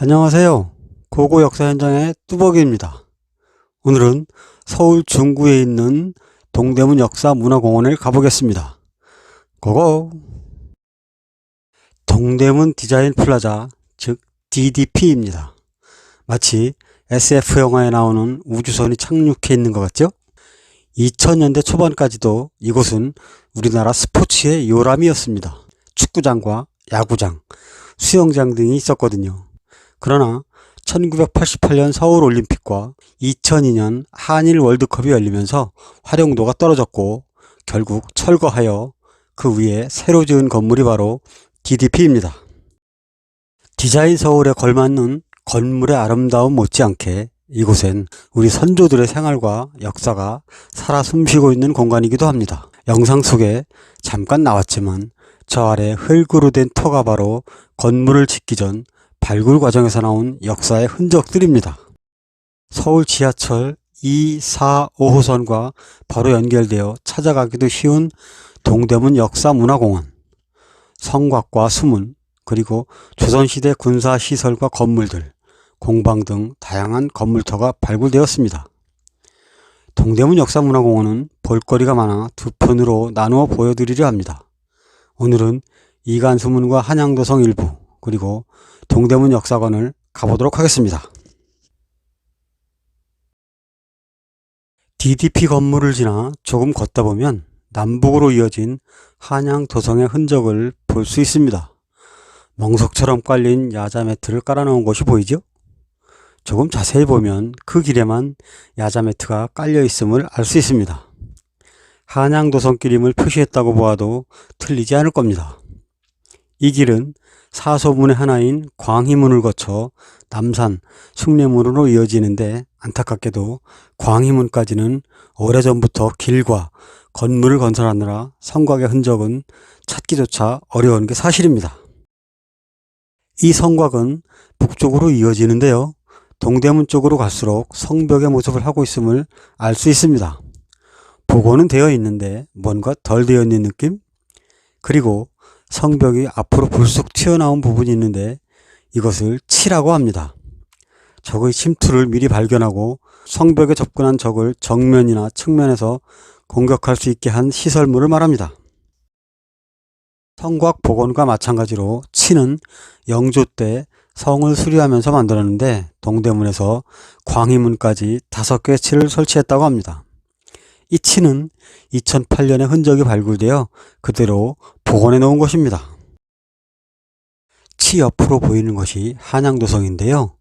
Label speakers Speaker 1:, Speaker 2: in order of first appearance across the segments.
Speaker 1: 안녕하세요. 고고 역사 현장의 뚜벅이입니다. 오늘은 서울 중구에 있는 동대문 역사문화공원을 가보겠습니다. 고고! 동대문 디자인 플라자, 즉 DDP입니다. 마치 SF 영화에 나오는 우주선이 착륙해 있는 것 같죠? 2000년대 초반까지도 이곳은 우리나라 스포츠의 요람이었습니다. 축구장과 야구장, 수영장 등이 있었거든요. 그러나 1988년 서울 올림픽과 2002년 한일 월드컵이 열리면서 활용도가 떨어졌고 결국 철거하여 그 위에 새로 지은 건물이 바로 DDP입니다. 디자인 서울에 걸맞는 건물의 아름다움 못지않게 이곳엔 우리 선조들의 생활과 역사가 살아 숨쉬고 있는 공간이기도 합니다. 영상 속에 잠깐 나왔지만 저 아래 흙으로 된 터가 바로 건물을 짓기 전 발굴 과정에서 나온 역사의 흔적들입니다. 서울 지하철 2, 4, 5호선과 바로 연결되어 찾아가기도 쉬운 동대문 역사문화공원, 성곽과 수문, 그리고 조선시대 군사시설과 건물들, 공방 등 다양한 건물터가 발굴되었습니다. 동대문 역사문화공원은 볼거리가 많아 두 편으로 나누어 보여드리려 합니다. 오늘은 이간수문과 한양도성 일부, 그리고 동대문 역사관을 가보도록 하겠습니다. DDP 건물을 지나 조금 걷다 보면 남북으로 이어진 한양 도성의 흔적을 볼 수 있습니다. 멍석처럼 깔린 야자 매트를 깔아놓은 곳이 보이죠? 조금 자세히 보면 그 길에만 야자 매트가 깔려 있음을 알 수 있습니다. 한양 도성길임을 표시했다고 보아도 틀리지 않을 겁니다. 이 길은 사소문의 하나인 광희문을 거쳐 남산 숭례문으로 이어지는데 안타깝게도 광희문까지는 오래전부터 길과 건물을 건설하느라 성곽의 흔적은 찾기조차 어려운 게 사실입니다. 이 성곽은 북쪽으로 이어지는데요. 동대문 쪽으로 갈수록 성벽의 모습을 하고 있음을 알 수 있습니다. 복원은 되어 있는데 뭔가 덜 되어 있는 느낌? 그리고 성벽이 앞으로 불쑥 튀어나온 부분이 있는데 이것을 치라고 합니다. 적의 침투를 미리 발견하고 성벽에 접근한 적을 정면이나 측면에서 공격할 수 있게 한 시설물을 말합니다. 성곽 복원과 마찬가지로 치는 영조 때 성을 수리하면서 만들었는데 동대문에서 광희문까지 다섯 개의 치를 설치했다고 합니다. 이 치는 2008년에 흔적이 발굴되어 그대로 복원해 놓은 것입니다. 치 옆으로 보이는 것이 한양도성인데요.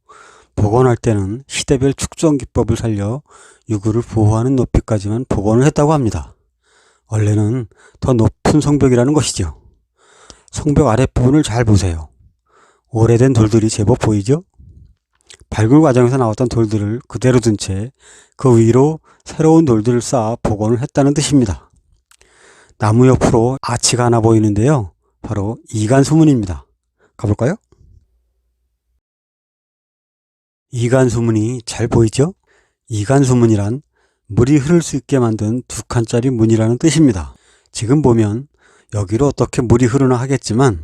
Speaker 1: 복원할 때는 시대별 축전 기법을 살려 유구를 보호하는 높이까지만 복원을 했다고 합니다. 원래는 더 높은 성벽이라는 것이죠. 성벽 아랫부분을 잘 보세요. 오래된 돌들이 제법 보이죠? 발굴 과정에서 나왔던 돌들을 그대로 둔 채 그 위로 새로운 돌들을 쌓아 복원을 했다는 뜻입니다. 나무 옆으로 아치가 하나 보이는데요. 바로 이간수문입니다. 가볼까요? 이간수문이 잘 보이죠? 이간수문이란 물이 흐를 수 있게 만든 두 칸짜리 문이라는 뜻입니다. 지금 보면 여기로 어떻게 물이 흐르나 하겠지만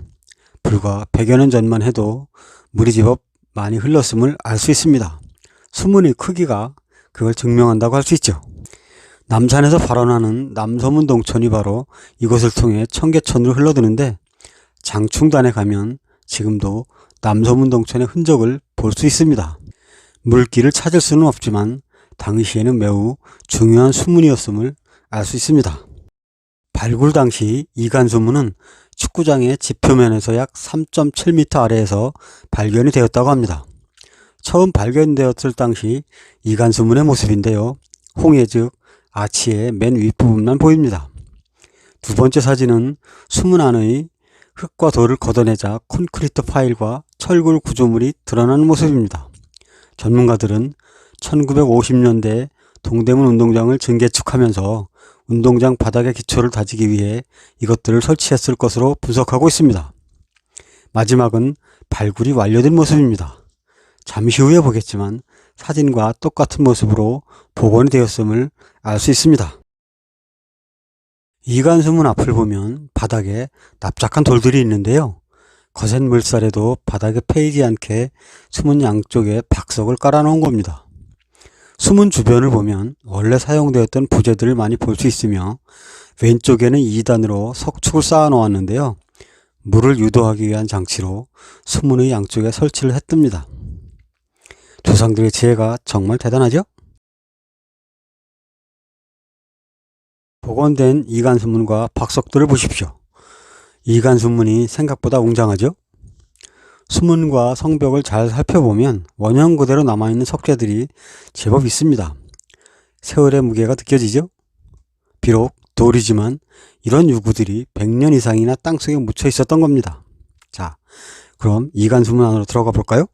Speaker 1: 불과 100여 년 전만 해도 물이 제법 많이 흘렀음을 알 수 있습니다. 수문의 크기가 그걸 증명한다고 할 수 있죠. 남산에서 발원하는 남서문 동천이 바로 이곳을 통해 청계천으로 흘러드는데 장충단에 가면 지금도 남서문 동천의 흔적을 볼 수 있습니다. 물길을 찾을 수는 없지만 당시에는 매우 중요한 수문이었음을 알 수 있습니다. 발굴 당시 이간수문은 축구장의 지표면에서 약 3.7m 아래에서 발견이 되었다고 합니다. 처음 발견되었을 당시 이간수문의 모습인데요. 홍해 즉 아치의 맨 윗부분만 보입니다. 두 번째 사진은 수문 안의 흙과 돌을 걷어내자 콘크리트 파일과 철골 구조물이 드러나는 모습입니다. 전문가들은 1950년대 동대문 운동장을 증개축하면서 운동장 바닥의 기초를 다지기 위해 이것들을 설치했을 것으로 분석하고 있습니다. 마지막은 발굴이 완료된 모습입니다. 잠시 후에 보겠지만 사진과 똑같은 모습으로 복원이 되었음을 알 수 있습니다. 이간수문 앞을 보면 바닥에 납작한 돌들이 있는데요. 거센 물살에도 바닥에 패이지 않게 수문 양쪽에 박석을 깔아놓은 겁니다. 수문 주변을 보면 원래 사용되었던 부재들을 많이 볼 수 있으며 왼쪽에는 2단으로 석축을 쌓아 놓았는데요. 물을 유도하기 위한 장치로 수문의 양쪽에 설치를 했답니다. 조상들의 지혜가 정말 대단하죠? 복원된 이간수문과 박석들을 보십시오. 이간수문이 생각보다 웅장하죠? 수문과 성벽을 잘 살펴보면 원형 그대로 남아있는 석재들이 제법 있습니다. 세월의 무게가 느껴지죠? 비록 돌이지만 이런 유구들이 100년 이상이나 땅속에 묻혀 있었던 겁니다. 자, 그럼 이간수문 안으로 들어가 볼까요?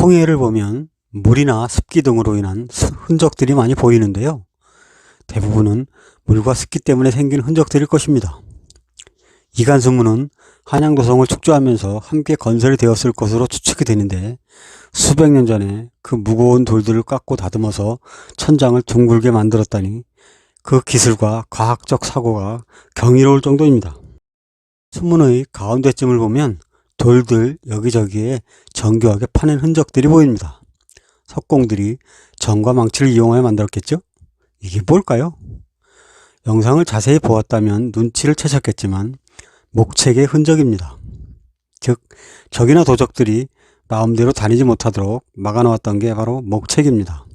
Speaker 1: 홍해를 보면 물이나 습기 등으로 인한 흔적들이 많이 보이는데요. 대부분은 물과 습기 때문에 생긴 흔적들일 것입니다. 이간수문은 한양도성을 축조하면서 함께 건설이 되었을 것으로 추측이 되는데 수백 년 전에 그 무거운 돌들을 깎고 다듬어서 천장을 둥글게 만들었다니 그 기술과 과학적 사고가 경이로울 정도입니다. 수문의 가운데쯤을 보면 돌들 여기저기에 정교하게 파낸 흔적들이 보입니다. 석공들이 정과 망치를 이용하여 만들었겠죠? 이게 뭘까요? 영상을 자세히 보았다면 눈치를 채셨겠지만 목책의 흔적입니다. 즉, 적이나 도적들이 마음대로 다니지 못하도록 막아놓았던 게 바로 목책입니다.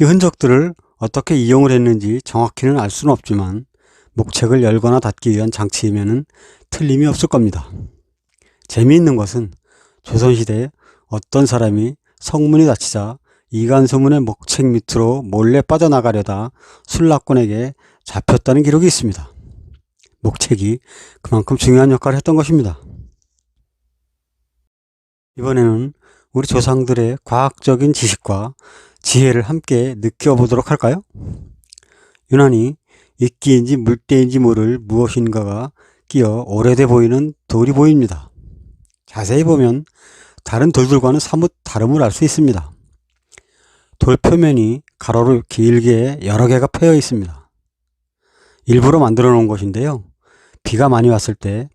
Speaker 1: 이 흔적들을 어떻게 이용을 했는지 정확히는 알 수는 없지만 목책을 열거나 닫기 위한 장치이면 틀림이 없을 겁니다. 재미있는 것은 조선시대에 어떤 사람이 성문이 닫히자 이간소문의 목책 밑으로 몰래 빠져나가려다 술락군에게 잡혔다는 기록이 있습니다. 목책이 그만큼 중요한 역할을 했던 것입니다. 이번에는 우리 조상들의 과학적인 지식과 지혜를 함께 느껴보도록 할까요? 유난히 이끼인지 물때인지 모를 무엇인가가 끼어 오래돼 보이는 돌이 보입니다. 자세히 보면 다른 돌들과는 사뭇 다름을 알 수 있습니다. 돌 표면이 가로로 길게 여러 개가 패여 있습니다. 일부러 만들어 놓은 것인데요. 비가 많이 왔을 때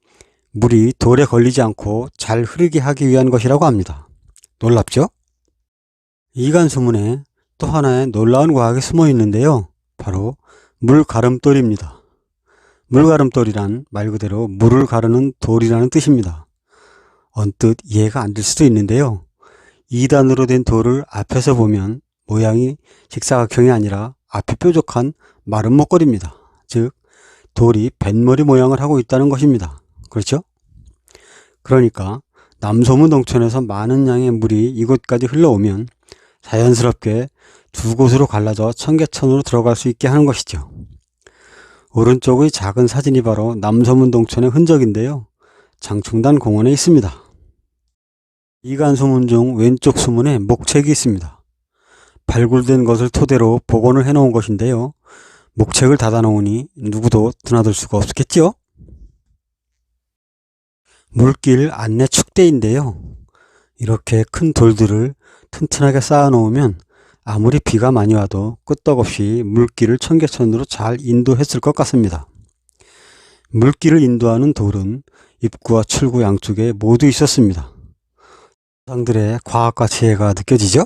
Speaker 1: 물이 돌에 걸리지 않고 잘 흐르게 하기 위한 것이라고 합니다. 놀랍죠? 이간수문에 또 하나의 놀라운 과학이 숨어 있는데요. 바로 물가름돌입니다. 물가름돌이란 말 그대로 물을 가르는 돌이라는 뜻입니다. 언뜻 이해가 안 될 수도 있는데요. 2단으로 된 돌을 앞에서 보면 모양이 직사각형이 아니라 앞이 뾰족한 마른 목걸입니다. 즉 돌이 뱃머리 모양을 하고 있다는 것입니다. 그렇죠? 그러니까 남소문 동천에서 많은 양의 물이 이곳까지 흘러오면 자연스럽게 두 곳으로 갈라져 청계천으로 들어갈 수 있게 하는 것이죠. 오른쪽의 작은 사진이 바로 남소문 동천의 흔적인데요. 장충단 공원에 있습니다. 이간 소문 중 왼쪽 수문에 목책이 있습니다. 발굴된 것을 토대로 복원을 해놓은 것인데요. 목책을 닫아놓으니 누구도 드나들 수가 없겠지요? 물길 안내 축대인데요. 이렇게 큰 돌들을 튼튼하게 쌓아놓으면 아무리 비가 많이 와도 끄떡없이 물길을 청계천으로 잘 인도했을 것 같습니다. 물길을 인도하는 돌은 입구와 출구 양쪽에 모두 있었습니다. 상들의 과학과 지혜가 느껴지죠?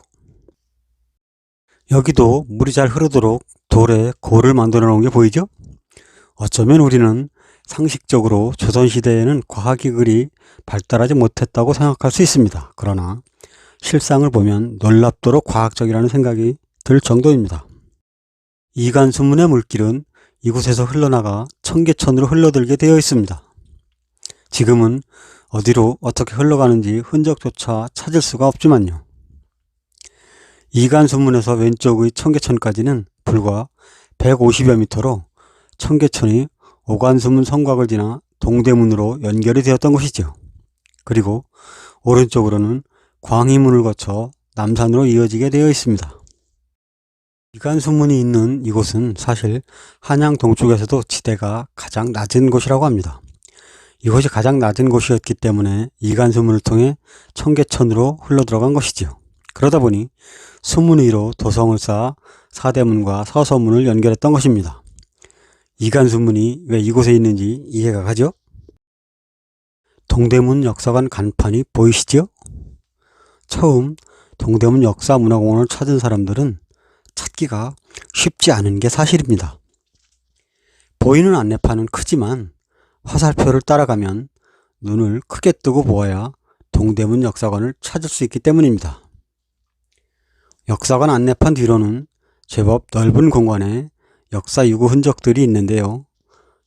Speaker 1: 여기도 물이 잘 흐르도록 돌에 골을 만들어 놓은 게 보이죠? 어쩌면 우리는 상식적으로 조선시대에는 과학이 그리 발달하지 못했다고 생각할 수 있습니다. 그러나 실상을 보면 놀랍도록 과학적이라는 생각이 들 정도입니다. 이간수문의 물길은 이곳에서 흘러나가 청계천으로 흘러들게 되어 있습니다. 지금은 어디로 어떻게 흘러가는지 흔적조차 찾을 수가 없지만요. 이간수문에서 왼쪽의 청계천까지는 불과 150여 미터로 청계천이 오간수문 성곽을 지나 동대문으로 연결이 되었던 것이죠. 그리고 오른쪽으로는 광희문을 거쳐 남산으로 이어지게 되어 있습니다. 이간수문이 있는 이곳은 사실 한양 동쪽에서도 지대가 가장 낮은 곳이라고 합니다. 이곳이 가장 낮은 곳이었기 때문에 이간수문을 통해 청계천으로 흘러들어간 것이지요. 그러다 보니 수문 위로 도성을 쌓아 사대문과 서서문을 연결했던 것입니다. 이간수문이 왜 이곳에 있는지 이해가 가죠? 동대문 역사관 간판이 보이시죠? 처음 동대문 역사문화공원을 찾은 사람들은 찾기가 쉽지 않은 게 사실입니다. 보이는 안내판은 크지만 화살표를 따라가면 눈을 크게 뜨고 보아야 동대문 역사관을 찾을 수 있기 때문입니다. 역사관 안내판 뒤로는 제법 넓은 공간에 역사 유구 흔적들이 있는데요.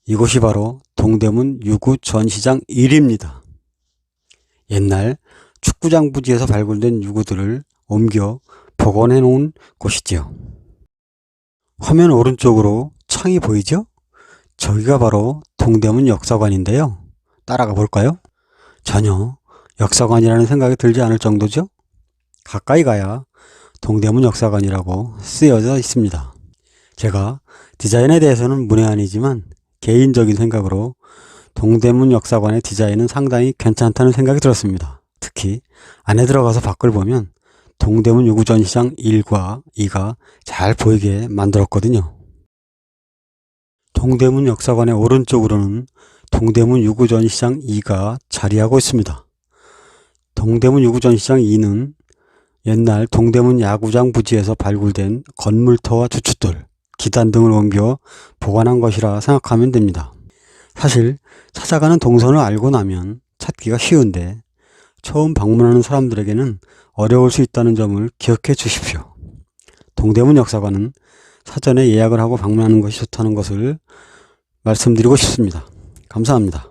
Speaker 1: 이곳이 바로 동대문 유구 전시장 1입니다. 옛날 축구장 부지에서 발굴된 유구들을 옮겨 복원해 놓은 곳이지요. 화면 오른쪽으로 창이 보이죠? 저기가 바로 동대문 역사관인데요. 따라가 볼까요? 전혀 역사관이라는 생각이 들지 않을 정도죠? 가까이 가야 동대문 역사관이라고 쓰여져 있습니다. 제가 디자인에 대해서는 문외한이지만 개인적인 생각으로 동대문 역사관의 디자인은 상당히 괜찮다는 생각이 들었습니다. 특히 안에 들어가서 밖을 보면 동대문 유구전시장 1과 2가 잘 보이게 만들었거든요. 동대문 역사관의 오른쪽으로는 동대문 유구전시장 2가 자리하고 있습니다. 동대문 유구전시장 2는 옛날 동대문 야구장 부지에서 발굴된 건물터와 주춧돌, 기단 등을 옮겨 보관한 것이라 생각하면 됩니다. 사실 찾아가는 동선을 알고 나면 찾기가 쉬운데 처음 방문하는 사람들에게는 어려울 수 있다는 점을 기억해 주십시오. 동대문 역사관은 사전에 예약을 하고 방문하는 것이 좋다는 것을 말씀드리고 싶습니다. 감사합니다.